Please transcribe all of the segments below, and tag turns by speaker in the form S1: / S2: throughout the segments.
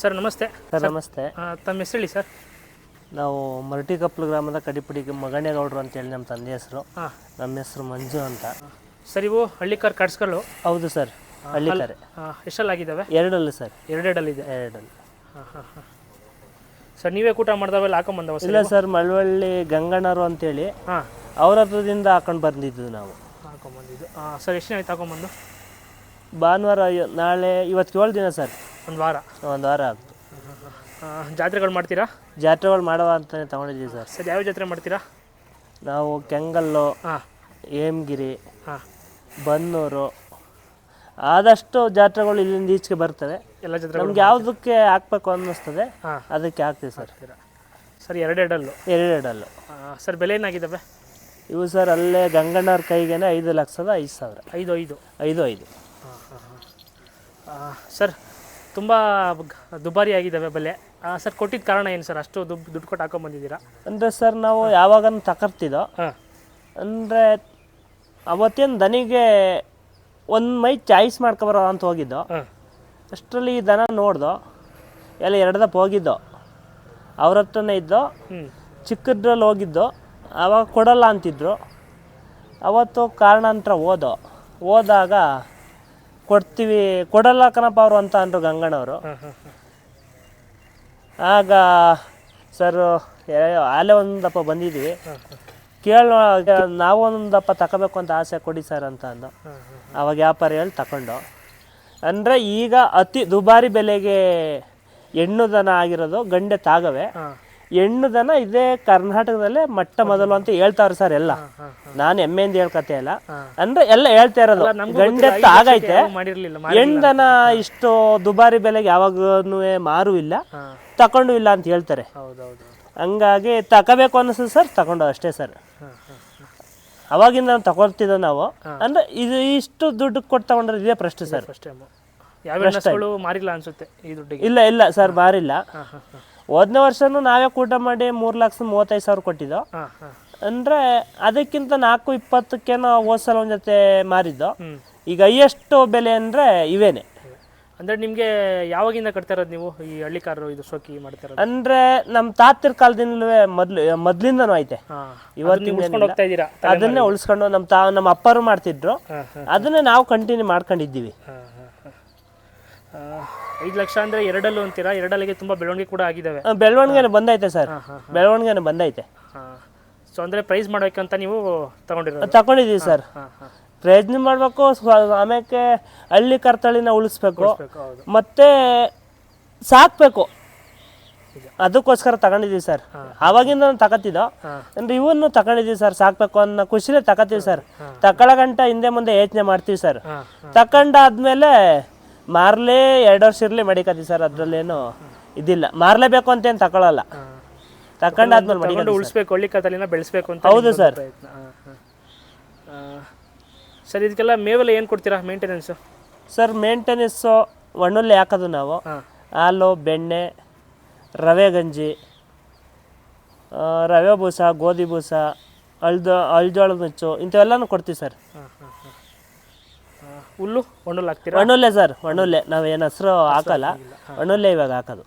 S1: Sir ನಮಸ್ತೆ.
S2: Sir ನಮಸ್ತೆ.
S1: ತಮ್ಮ ಹೆಸರು ಹೇಳಿ ಸರ್.
S2: ನಾವು ಮರಟಿಕಪ್ಲು ಗ್ರಾಮದ ಕಡಿಪಿಡಿ ಮಗಣೇಗೌಡರು ಅಂತೇಳಿ ನಮ್ಮ ತಂದೆ ಹೆಸರು. ನಮ್ಮ ಹೆಸರು ಮಂಜು ಅಂತ.
S1: ಸರ್ ಇವು ಹಳ್ಳಿಕಾರ್ ಕಟ್ಸ್ಗಳು
S2: ಹೌದು ಸರ್. ಹಳ್ಳಿಕರೆ
S1: ಎಷ್ಟಲ್ಲಾಗಿದ್ದಾವೆ?
S2: ಎರಡಲ್ಲಿ ಸರ್.
S1: ಎರಡೆರಡಲ್ಲಿದೆ
S2: ಎರಡಲ್ಲಿ.
S1: ಹಾಂ ಹಾಂ ಹಾಂ. ಸರ್ ನೀವೇ ಕೂಟ ಮಾಡ್ದವೆಲ್ಲ ಹಾಕೊಂಡ್ ಬಂದವ
S2: ಇಲ್ಲ ಸರ್ ಮಳವಳ್ಳಿ ಗಂಗಣ್ಣರು ಅಂತೇಳಿ
S1: ಹಾಂ.
S2: ಅವ್ರ ಹತ್ರದಿಂದ ಹಾಕೊಂಡು ಬಂದಿದ್ದು ನಾವು.
S1: ಹಾಕೊಂಬಂದಿದ್ದು. ಹಾಂ ಸರ್ ಎಷ್ಟು ಆಯ್ತು ಹಾಕೊಂಬಂದು?
S2: ಭಾನುವಾರ ನಾಳೆ ಇವತ್ತು ಏಳು ದಿನ ಸರ್.
S1: ಒಂದು ವಾರ?
S2: ಒಂದು ವಾರ ಆಗ್ತು
S1: ಜಾತ್ರೆಗಳು ಮಾಡ್ತೀರಾ?
S2: ಜಾತ್ರೆಗಳು ಮಾಡುವ ಅಂತಲೇ ತಗೊಂಡಿದ್ದೀವಿ ಸರ್.
S1: ಸರ್ ಯಾವ ಜಾತ್ರೆ ಮಾಡ್ತೀರಾ?
S2: ನಾವು ಕೆಂಗಲ್ಲು
S1: ಹಾಂ.
S2: ಹೇಮಗಿರಿ
S1: ಹಾಂ.
S2: ಬನ್ನೂರು ಆದಷ್ಟು ಜಾತ್ರೆಗಳು ಇಲ್ಲಿಂದ ಈಚೆಗೆ ಬರ್ತವೆ.
S1: ಎಲ್ಲ ಜಾತ್ರೆ
S2: ನಮ್ಗೆ ಯಾವುದಕ್ಕೆ ಹಾಕ್ಬೇಕು ಅನ್ನಿಸ್ತದೆ
S1: ಹಾಂ.
S2: ಅದಕ್ಕೆ ಹಾಕ್ತೀವಿ ಸರ್.
S1: ಸರ್ ಎರಡೆರಡಲ್ಲು?
S2: ಎರಡೆರಡಲ್ಲು.
S1: ಸರ್ ಬೆಲೆ ಏನಾಗಿದ್ದಾವೆ
S2: ಇವು ಸರ್ ಅಲ್ಲೇ ಗಂಗಣ್ಣವ್ರ ಕೈಗೇನೆ ಐದು ಲಕ್ಷದ ಐದು ಸಾವಿರ.
S1: ಐದು ಐದು.
S2: ಐದು ಐದು.
S1: ಹಾಂ ಹಾಂ ಹಾಂ ಸರ್ ತುಂಬ ದುಬಾರಿ ಆಗಿದ್ದಾವೆ ಬೆಲೆ. ಸರ್ ಕೊಟ್ಟಿದ್ದ ಕಾರಣ ಏನು ಸರ್? ಅಷ್ಟು ದುಡ್ಡು ದುಡ್ಡು ಕೊಟ್ಟು ಹಾಕೊಂಬಂದಿದ್ದೀರಾ?
S2: ಅಂದರೆ ಸರ್ ನಾವು ಯಾವಾಗ ತಕರ್ತಿದ್ದೋ.
S1: ಹಾಂ.
S2: ಅಂದರೆ ಅವತ್ತೇನು ದನಿಗೆ ಒಂದು ಮೈ ಚಾಯ್ಸ್ ಮಾಡ್ಕೊಬರೋ ಅಂತ ಹೋಗಿದ್ದೋ. ಅಷ್ಟರಲ್ಲಿ ಈ ದನ ನೋಡ್ದೋ. ಎಲ್ಲ ಎರಡದಪ್ಪ ಹೋಗಿದ್ದೋ. ಅವ್ರ ಹತ್ರನೇ ಇದ್ದೋ. ಚಿಕ್ಕದ್ರಲ್ಲಿ ಹೋಗಿದ್ದೋ. ಆವಾಗ ಕೊಡಲ್ಲ ಅಂತಿದ್ರು. ಅವತ್ತು ಕಾರಣಾಂತರ ಓದೋ ಹೋದಾಗ ಕೊಡ್ತೀವಿ ಕೊಡಲ್ಲ ಕನಪ್ಪ ಅವರು ಅಂತ ಅಂದರು ಗಂಗಣ್ಣವರು. ಆಗ ಸರ್ ಆಲೆ ಒಂದಪ್ಪ ಬಂದಿದ್ದೀವಿ
S1: ಹಾಂ ಹಾಂ
S2: ಕೇಳ ನಾವು ಒಂದಪ್ಪ ತಗೋಬೇಕು ಅಂತ ಆಸೆ ಕೊಡಿ ಸರ್ ಅಂತ ಅಂದು. ಆವಾಗ ವ್ಯಾಪಾರಿ ಹೇಳಿ ತಗೊಂಡು ಅಂದರೆ ಈಗ ಅತಿ ದುಬಾರಿ ಬೆಲೆಗೆ ಹೆಣ್ಣು ದನ ಆಗಿರೋದು ಗಂಡೆ ತಾಗವೆ. ಹೆಣ್ಣು ದನ ಇದೇ ಕರ್ನಾಟಕದಲ್ಲೇ ಮೊಟ್ಟ ಮೊದಲು ಅಂತ ಹೇಳ್ತಾರೆ ಸರ್ ಎಲ್ಲ.
S1: ನಾನು
S2: ನಾನು ಎಮ್ಮೆ ಹೇಳ್ಕತೆ ಇಲ್ಲ
S1: ಹಾಂ.
S2: ಅಂದ್ರೆ ಎಲ್ಲ ಹೇಳ್ತಾ ಇರೋದು. ಗಂಡೆತ್ತ ಆಗೈತೆ. ಹೆಣ್ಣು ದನ ಇಷ್ಟು ದುಬಾರಿ ಬೆಲೆಗೆ ಯಾವಾಗೂ ಮಾರು ಇಲ್ಲ ತಕೊಂಡು ಇಲ್ಲ ಅಂತ ಹೇಳ್ತಾರೆ. ಹಂಗಾಗಿ ತಗೋಬೇಕು ಅನಿಸ್ತದೆ ಸರ್ ತಗೊಂಡು ಅಷ್ಟೇ ಸರ್. ಅವಾಗಿಂದ ನಾವು ತಗೊಳ್ತಿದ್ದೋ ನಾವು. ಅಂದ್ರೆ ಇದು ಇಷ್ಟು ದುಡ್ಡು ಕೊಟ್ಟು ತಗೊಂಡ್ರೆ ಇದೇ ಪ್ರಶ್ನೆ ಸರ್.
S1: ಮಾರಿಲ್ಲ ಅನ್ಸುತ್ತೆ
S2: ಇಲ್ಲ ಇಲ್ಲ ಸರ್ ಮಾರಿಲ್ಲ. ಹೋದನೇ ವರ್ಷನೂ ನಾವೇ ಕೂಟ ಮಾಡಿ ಮೂರ್ ಲಕ್ಷ ಮೂವತ್ತೈದು ಸಾವಿರ ಕೊಟ್ಟಿದ್ದೋ. ಅಂದ್ರೆ ಅದಕ್ಕಿಂತ ನಾಲ್ಕು ಇಪ್ಪತ್ತಕ್ಕೇನೋ ಹೋದ್ ಸಲ ಒಂದ್ ಜೊತೆ ಮಾರಿದ್ದು. ಈಗ ಹೈಯೆಸ್ಟ್ ಬೆಲೆ ಅಂದ್ರೆ ಇವೇನೆ.
S1: ಅಂದ್ರೆ ನಿಮ್ಗೆ ಯಾವಾಗಿಂದ ಕಟ್ತಾ ಇರೋದು ನೀವು? ಈ ಹಳ್ಳಿಕಾರರು ಇದು ಶೋಕಿ ಮಾಡ್ತಾರ
S2: ಅಂದ್ರೆ ನಮ್ ತಾತರ ಕಾಲದಿಂದಲೇ ಮೊದ್ಲು ಮೊದ್ಲಿಂದನೂ ಐತೆ.
S1: ಹೋಗ್ತಾ ಇದ್ದೀರಾ?
S2: ಅದನ್ನೇ ಉಳಿಸ್ಕೊಂಡು ನಮ್ ತಾ ನಮ್ಮ ಅಪ್ಪರು ಮಾಡ್ತಿದ್ರು. ಅದನ್ನೇ ನಾವು ಕಂಟಿನ್ಯೂ ಮಾಡ್ಕೊಂಡಿದ್ದೀವಿ.
S1: ಐದು ಲಕ್ಷ ಅಂದ್ರೆ ಎರಡಲ್ಲೂ ಅಂತೀರಾ? ಎರಡಲ್ಲಿಗೆ ತುಂಬಾ ಬೆಳವಣಿಗೆ ಕೂಡ ಆಗಿದಾವೆ.
S2: ಆ, ಬಂದೈತೆ ಸರ್.
S1: ಹಾಂ
S2: ಬಂದೈತೆ.
S1: ಸೊ ಅಂದ್ರೆ ಪ್ರೈಸ್ ಮಾಡ್ಬೇಕಂತ ನೀವು ತಗೊಂಡಿರೋದು?
S2: ತಗೊಂಡಿದ್ದೀವಿ ಸರ್.
S1: ಪ್ರೈಸ್
S2: ಪ್ರಯತ್ನ ಮಾಡಬೇಕು ಆಮೇಲೆ ಹಳ್ಳಿ ಕರ್ತಳಿನ ಉಳಿಸ್ಬೇಕು. ಮತ್ತೆ ಸಾಕ್ಬೇಕು. ಅದಕ್ಕೋಸ್ಕರ ತಗೊಂಡಿದ್ದೀವಿ ಸರ್. ಅವಾಗಿಂದ ನಾನು
S1: ಹಾಂ.
S2: ಅಂದ್ರೆ ಇವನ್ನು ತಗೊಂಡಿದ್ದೀವಿ ಸರ್ ಸಾಕ್ಬೇಕು ಅನ್ನೋ ಖುಷಿಲೇ ತಗೋತೀವಿ ಸರ್. ತಗೊಳ್ಳೋ ಗಂಟ ಹಿಂದೆ ಮುಂದೆ ಯೋಚನೆ ಮಾಡ್ತೀವಿ ಸರ್. ತಕೊಂಡಾದ್ಮೇಲೆ ಮಾರ್ಲೇ ಎರಡು ವರ್ಷ ಇರಲಿ ಮಡಿಕತಿ ಸರ್ ಅದರಲ್ಲೇನು ಇದಿಲ್ಲ. ಮಾರ್ಲೇಬೇಕು ಅಂತ ಏನು ತಕೊಳ್ಳಲ್ಲ
S1: ಹಾಂ.
S2: ತಕೊಂಡಾದ್ಮೇಲೆ
S1: ತಗೊಂಡು
S2: ಮಡಿಕ
S1: ಉಳಿಸ್ಬೇಕು ಹಳ್ಳಿ ಕತ್ತಲಿನ ಬೆಳೆಸ್ಬೇಕು ಅಂತ
S2: ಹೌದು ಸರ್.
S1: ಸರ್ ಇದಕ್ಕೆಲ್ಲ ಮೇವೆಲ್ಲ ಏನು ಕೊಡ್ತೀರಾ ಮೇಂಟೆನೆನ್ಸು
S2: ಸರ್ ಮೇಂಟೆನೆನ್ಸು ಒಣ್ಣಲ್ಲಿ ಹಾಕೋದು ನಾವು. ಹಾಲು ಬೆಣ್ಣೆ ರವೆ ಗಂಜಿ ರವೆ ಬೂಸ ಗೋಧಿ ಬೂಸ ಅಳ್ದ ಅಳ್ಜೋಳದ ನುಚ್ಚು ಇಂಥವೆಲ್ಲನೂ ಕೊಡ್ತೀವಿ ಸರ್.
S1: ಹುಲ್ಲು ಒಣುಲ್ ಹಾಕ್ತೀರಾ?
S2: ಒಣುಲ್ಲೆ ಸರ್ ನಾವು ನಾವೇನು ಹೆಸರು ಹಾಕಲ್ಲ. ಒಣುಲ್ಲೆ ಇವಾಗ ಹಾಕೋದು.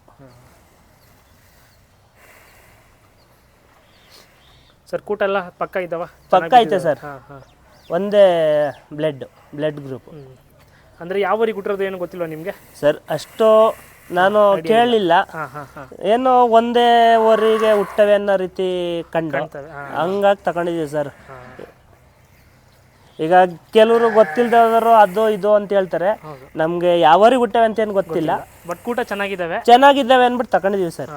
S1: ಸರ್ ಕೂಟೆಲ್ಲ ಪಕ್ಕ ಇದ್ದಾವ
S2: ಪಕ್ಕ ಐತೆ ಸರ್. ಒಂದೇ ಬ್ಲಡ್ ಬ್ಲಡ್ ಗ್ರೂಪ್.
S1: ಅಂದರೆ ಯಾವ ಊರಿಗೆ ಹುಟ್ಟಿರೋದು ಏನು ಗೊತ್ತಿಲ್ಲ ನಿಮಗೆ?
S2: ಸರ್ ಅಷ್ಟು ನಾನು ಕೇಳಲಿಲ್ಲ ಏನು ಒಂದೇ ಊರಿಗೆ ಹುಟ್ಟವೆ ಅನ್ನೋ ರೀತಿ ಕಂಡು ಹಂಗಾಗಿ ತಗೊಂಡಿದ್ದೀವಿ ಸರ್. ಈಗ ಕೆಲವರು ಗೊತ್ತಿಲ್ದವರು ಅದು ಇದು ಅಂತ ಹೇಳ್ತಾರೆ. ನಮ್ಗೆ ಯಾವರಿಗೆ ಹುಟ್ಟವೆ ಅಂತ ಏನು ಗೊತ್ತಿಲ್ಲ.
S1: ಬಟ್ ಕೂಟ ಚೆನ್ನಾಗಿದ್ದಾವೆ?
S2: ಚೆನ್ನಾಗಿದ್ದಾವೆ ಅಂದ್ಬಿಟ್ಟು ತಗೊಂಡಿದೀವಿ ಸರ್.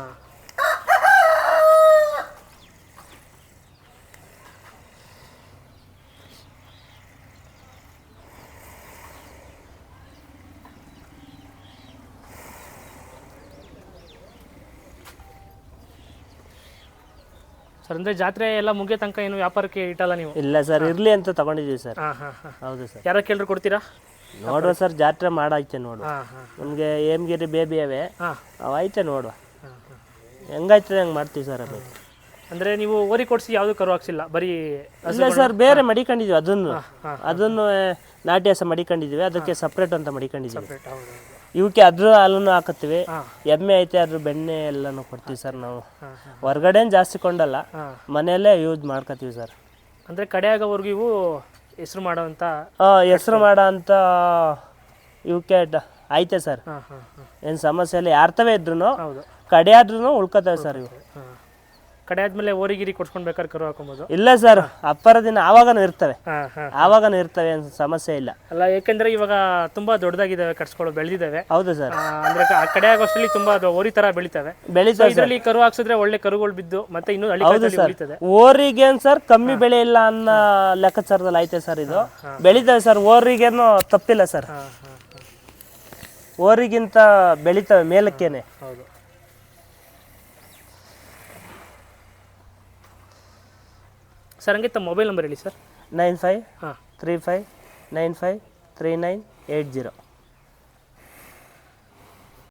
S1: ಸರ್ ಅಂದ್ರೆ ಜಾತ್ರೆ ಎಲ್ಲ ಮುಗಿಯ ತನಕ ಏನು ವ್ಯಾಪಾರಕ್ಕೆ ಇಟ್ಟಲ್ಲ ನೀವು?
S2: ಇಲ್ಲ ಸರ್ ಇರ್ಲಿ ಅಂತ ತಗೊಂಡಿದ್ದೀವಿ ಸರ್.
S1: ಹಾಂ ಹಾಂ ಹಾಂ.
S2: ಹೌದು ಸರ್.
S1: ಯಾರ ಕೇಳಿದ್ರು ಕೊಡ್ತೀರಾ?
S2: ನೋಡುವ ಸರ್ ಜಾತ್ರೆ ಮಾಡೈತೆ ನೋಡು
S1: ಹಾಂ ಹಾಂ
S2: ನಮಗೆ ಏಮ್ಗಿರಿ ಬೇಬಿ ಅವೆ.
S1: ಹಾಂ.
S2: ಅವು ಐತೆ ನೋಡುವ.
S1: ಹೆಂಗಾಯ್ತು
S2: ಹೆಂಗಾಯ್ತದೆ ಹಂಗೆ ಮಾಡ್ತೀವಿ ಸರ್ ಅದು.
S1: ಅಂದ್ರೆ ನೀವು ಓರಿ ಕೊಡಿಸಿ ಯಾವ್ದು ಕರು ಹಾಕ್ಸಿಲ್ಲ? ಬರೀ
S2: ಇಲ್ಲ ಸರ್ ಬೇರೆ ಮಡಿಕೊಂಡಿದ್ವಿ ಅದನ್ನು. ಅದನ್ನು ನಾಟಿ ಹಸ ಮಡಿಕೊಂಡಿದ್ದೀವಿ ಅದಕ್ಕೆ ಸಪ್ರೇಟ್ ಅಂತ
S1: ಮಡಿಕೊಂಡಿದ್ವಿ
S2: ಇವಕ್ಕೆ ಅದ್ರ ಹಾಲನ್ನು ಹಾಕತ್ತೀವಿ. ಎಮ್ಮೆ ಐತೆ ಅದ್ರ ಬೆಣ್ಣೆ ಎಲ್ಲಾನು ಕೊಡ್ತೀವಿ ಸರ್ ನಾವು.
S1: ಹಾಂ ಹಾಂ
S2: ಜಾಸ್ತಿ ಕೊಂಡಲ್ಲ. ಮನೆಯಲ್ಲೇ ಯೂಸ್ ಮಾಡ್ಕೋತೀವಿ ಸರ್.
S1: ಅಂದರೆ ಕಡೆ ಆಗೋವರೆಗೂ ಇವು ಹೆಸರು ಮಾಡೋವಂಥ
S2: ಹೆಸರು ಮಾಡೋ ಅಂತ ಇವಕ್ಕೆ ಐತೆ ಸರ್. ಏನು ಸಮಸ್ಯೆ ಇಲ್ಲ. ಯಾರ್ತವೇ ಇದ್ರು
S1: ಹೌದು.
S2: ಕಡೆ ಆದ್ರೂ ಉಳ್ಕೋತವೆ ಸರ್ ಇವು.
S1: ಕಡೆ ಆದ್ಮೇಲೆ ಓರಿಗಿರಿ ಕೊಡ್ಸ್ಕೊಂಡು ಬೇಕಾದ್ರೆ ಕರು ಹಾಕೊಬೋದು.
S2: ಇಲ್ಲ ಸರ್ ಅಪ್ಪರ ದಿನ ಆವಾಗನೂ ಇರ್ತವೆ. ಆವಾಗನೂ ಇರ್ತವೆ ಅಂತ ಸಮಸ್ಯೆ ಇಲ್ಲ.
S1: ಅಲ್ಲ ಯಾಕಂದ್ರೆ ಇವಾಗ ತುಂಬಾ ದೊಡ್ಡದಾಗಿದ್ದಾವೆ ಕಟ್ಸ್ಕೊಳ್ಳೋ ಬೆಳೆದಿದ್ದಾವೆ.
S2: ಹೌದು ಸರ್.
S1: ಅಂದ್ರೆ ಆ ಕಡೆ ಆಗೋಷ್ಟರಲ್ಲಿ ತುಂಬಾ ಅದು ಓರಿ ತರ ಬೆಳಿತವೆ.
S2: ಬೆಳಿತಾವೆ
S1: ಇದರಲ್ಲಿ ಕರು ಹಾಕ್ಸಿದ್ರೆ ಒಳ್ಳೆ ಕರುಗಳು ಬಿದ್ದು ಮತ್ತೆ ಇನ್ನು ಹೌದು ಸರ್. ಓರಿಗೆ
S2: ಓರಿಗೇನು ಸರ್ ಕಮ್ಮಿ ಬೆಳೆ ಇಲ್ಲ ಅನ್ನೋ ಲೆಕ್ಕಾಚಾರದಲ್ಲಿ ಐತೆ ಸರ್ ಇದು. ಬೆಳಿತವೆ ಸರ್ ಓರಿಗೇನು ತಪ್ಪಿಲ್ಲ ಸರ್. ಓರಿಗಿಂತ ಬೆಳಿತವೆ ಮೇಲಕ್ಕೇನೆ.
S1: ಹೌದು. ಸರ್ ಹಂಗೆ ತಮ್ಮ ಮೊಬೈಲ್ ನಂಬರ್ ಹೇಳಿ ಸರ್.
S2: ನೈನ್ ಫೈವ್
S1: ಹಾಂ.
S2: Three five nine five three nine eight zero.